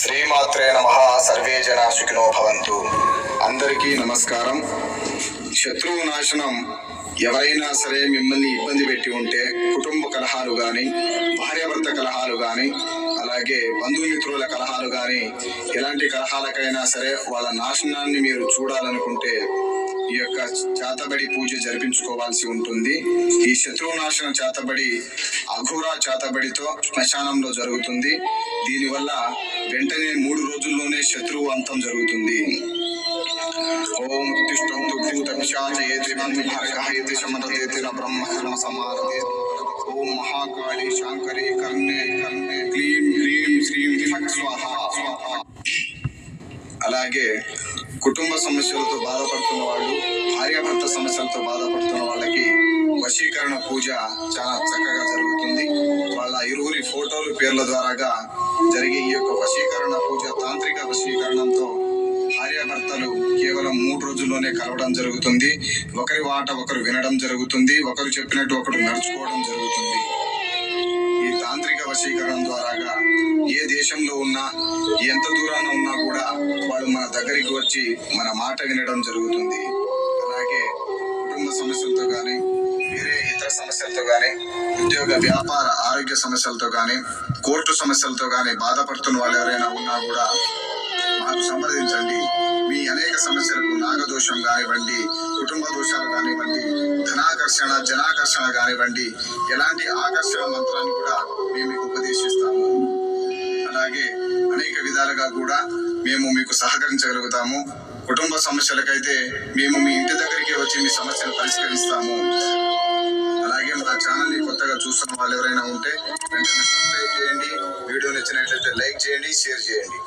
శ్రీమాత్రే నమ. సర్వే జన సుఖినో భవంతు. అందరికీ నమస్కారం. శత్రువు నాశనం. ఎవరైనా సరే మిమ్మల్ని ఇబ్బంది పెట్టి ఉంటే కుటుంబ కలహాలు కానీ భార్యాభర్త కలహాలు కానీ అలాగే బంధుమిత్రుల కలహాలు కానీ ఎలాంటి కలహాలకైనా సరే వాళ్ళ నాశనాన్ని మీరు చూడాలనుకుంటే ఈ యొక్క చేతబడి పూజ జరిపించుకోవాల్సి ఉంటుంది. ఈ శత్రువు నాశనం చేతబడి అఘోరా చేతబడితో శ్మశానంలో జరుగుతుంది. దీనివల్ల వెంటనే మూడు రోజుల్లోనే శత్రువు అంతం జరుగుతుంది. ఓం ఉత్తిష్టంతు భూతక్షాచయేతి మన్విభారకహయతి శమరదేతి న బ్రహ్మకర్మ సమాధి ఓం మహాకాళి శాంకరి కర్ణే కర్ణే క్లీం హ్రీం శ్రీం ఫట్ స్వాహ. అలాగే కుటుంబ సమస్యలతో బాధపడుతున్న వాళ్ళు భార్యాభర్త సమస్యలతో బాధపడుతున్న వాళ్ళకి వశీకరణ పూజ చాలా చక్కగా జరుగుతుంది. వాళ్ళ ఇరువురి ఫోటోలు పేర్ల ద్వారాగా జరిగే ఈ యొక్క వశీకరణ పూజ తాంత్రిక వశీకరణంతో భార్యాభర్తలు కేవలం మూడు రోజుల్లోనే కలవడం జరుగుతుంది. ఒకరి వాట ఒకరు వినడం జరుగుతుంది. ఒకరు చెప్పినట్టు ఒకరు నడుచుకోవడం జరుగుతుంది. ఈ తాంత్రిక వశీకరణం ద్వారాగా ఏ దేశంలో ఉన్నా ఎంత దూరాన ఉన్నా కూడా వాళ్ళు మన దగ్గరికి వచ్చి మన మాట వినడం జరుగుతుంది. అలాగే కుటుంబ సమస్యలతో కానీ సమస్యలతో కానీ ఉద్యోగ వ్యాపార ఆరోగ్య సమస్యలతో కానీ కోర్టు సమస్యలతో కానీ బాధపడుతున్న వాళ్ళు ఎవరైనా ఉన్నా కూడా మాకు సంప్రదించండి. మీ అనేక సమస్యలకు నాగదోషం కానివ్వండి కుటుంబ దోషాలు కానివ్వండి ధనాకర్షణ జనాకర్షణ కానివ్వండి ఎలాంటి ఆకర్షణ మంత్రాన్ని కూడా మేము మీకు ఉపదేశిస్తాము. అలాగే అనేక విధాలుగా కూడా మేము మీకు సహకరించగలుగుతాము. కుటుంబ సమస్యలకైతే మేము మీ ఇంటి దగ్గరికి వచ్చి మీ సమస్యను పరిష్కరిస్తాము. చూస్తున్న వాళ్ళు ఎవరైనా ఉంటే వెంటనే సబ్స్క్రైబ్ చేయండి. వీడియో నచ్చినట్లయితే లైక్ చేయండి షేర్ చేయండి.